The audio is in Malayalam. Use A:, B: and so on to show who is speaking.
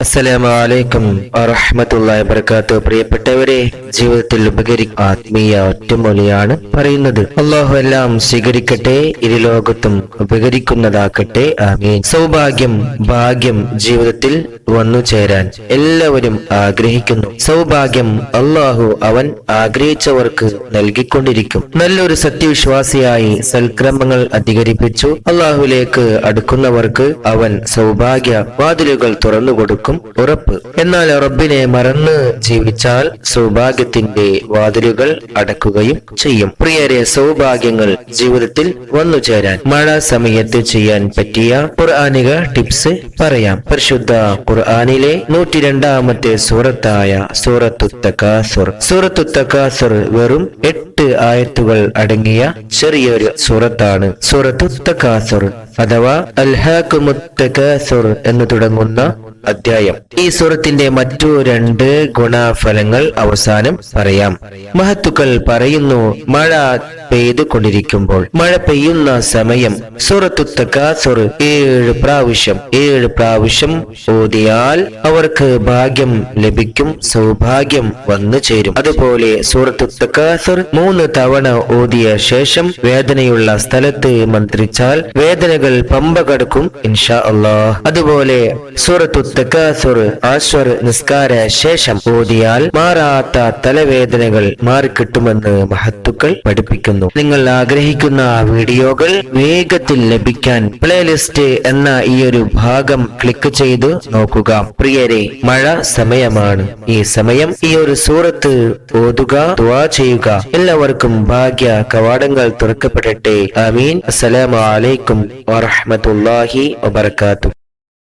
A: അസ്സലാമലൈക്കും വാഹമത്തല്ലാ വബർക്കാത്തു പ്രിയപ്പെട്ടവരെ ജീവിതത്തിൽ ഉപകരി ആത്മീയ ഒറ്റമൊലിയാണ് പറയുന്നത്. അള്ളാഹു എല്ലാം സ്വീകരിക്കട്ടെ ഇരുലോകത്തും ഉപകരിക്കുന്നതാക്കട്ടെ ആമീൻ. സൗഭാഗ്യം ഭാഗ്യം ജീവിതത്തിൽ വന്നു ചേരാൻ എല്ലാവരും ആഗ്രഹിക്കുന്നു. സൗഭാഗ്യം അള്ളാഹു അവൻ ആഗ്രഹിച്ചവർക്ക് നൽകിക്കൊണ്ടിരിക്കും. നല്ലൊരു സത്യവിശ്വാസിയായി സൽക്രമങ്ങൾ അധികരിപ്പിച്ചു. അള്ളാഹുലേക്ക് അടുക്കുന്നവർക്ക് അവൻ സൗഭാഗ്യ വാതിലുകൾ തുറന്നു കൊടുക്കും ഉറപ്പ്. എന്നാൽ റബ്ബിനെ മറന്ന് ജീവിച്ചാൽ സൗഭാഗ്യത്തിന്റെ വാതിലുകൾ അടക്കുകയും ചെയ്യും. പ്രിയരെ സൗഭാഗ്യങ്ങൾ ജീവിതത്തിൽ വന്നു ചേരാൻ മഴ സമയത്ത് ചെയ്യാൻ പറ്റിയ ഖുർആാനിക ടിപ്സ് പറയാം. പരിശുദ്ധ ഖുർആാനിലെ നൂറ്റി രണ്ടാമത്തെ സൂറത്തായ സൂറത്തുത്തക്കാസുർ സൂറത്തുത്തക്കാസുർ സൂറത്തു തക്കാസുർ വെറും എട്ട് ആയത്തുകൾ അടങ്ങിയ ചെറിയൊരു സൂറത്താണ്. സൂറത്തുത്തക്കാസുർ അഥവാ അൽഹാക്കുമുത്തക്കാസുർ എന്ന് തുടങ്ങുന്ന അധ്യായം. ഈ സൂറത്തിന്റെ മറ്റു രണ്ട് ഗുണഫലങ്ങൾ അവസാനം പറയാം. മഹത്തുക്കൾ പറയുന്നു മഴ പെയ്തുകൊണ്ടിരിക്കുമ്പോൾ മഴ പെയ്യുന്ന സമയം സൂറത്തു തക്കാസുർ ഏഴ് പ്രാവശ്യം ഏഴ് പ്രാവശ്യം ഓതിയാൽ അവർക്ക് ഭാഗ്യം ലഭിക്കും സൗഭാഗ്യം വന്നു ചേരും. അതുപോലെ സൂറത്തു തക്കാസുർ മൂന്ന് തവണ ഓതിയ ശേഷം വേദനയുള്ള സ്ഥലത്ത് മന്ത്രിച്ചാൽ വേദനകൾ പമ്പ കടക്കും ഇൻഷാ അള്ളാഹ്. അതുപോലെ സൂറത്തു തക്കാസുർ ആശ്വർ നിസ്കാര ശേഷം ഓതിയാൽ മാറാത്ത തലവേദനകൾ മാറിക്കിട്ടുമെന്ന് മഹത്തുക്കൾ പഠിപ്പിക്കുന്നു. നിങ്ങൾ ആഗ്രഹിക്കുന്ന വീഡിയോകൾ വേഗത്തിൽ ലഭിക്കാൻ പ്ലേലിസ്റ്റ് എന്ന ഈ ഒരു ഭാഗം ക്ലിക്ക് ചെയ്ത് നോക്കുക. പ്രിയരെ മഴ സമയമാണ്. ഈ സമയം ഈ ഒരു സൂറത്ത് ഓതുക ചെയ്യുക. എല്ലാവർക്കും ഭാഗ്യ കവാടങ്ങൾ തുറക്കപ്പെടട്ടെ. അമീൻ അസ്സലാമു അലൈക്കും വറഹ്മത്തുള്ളാഹി വബർക്കാത്തു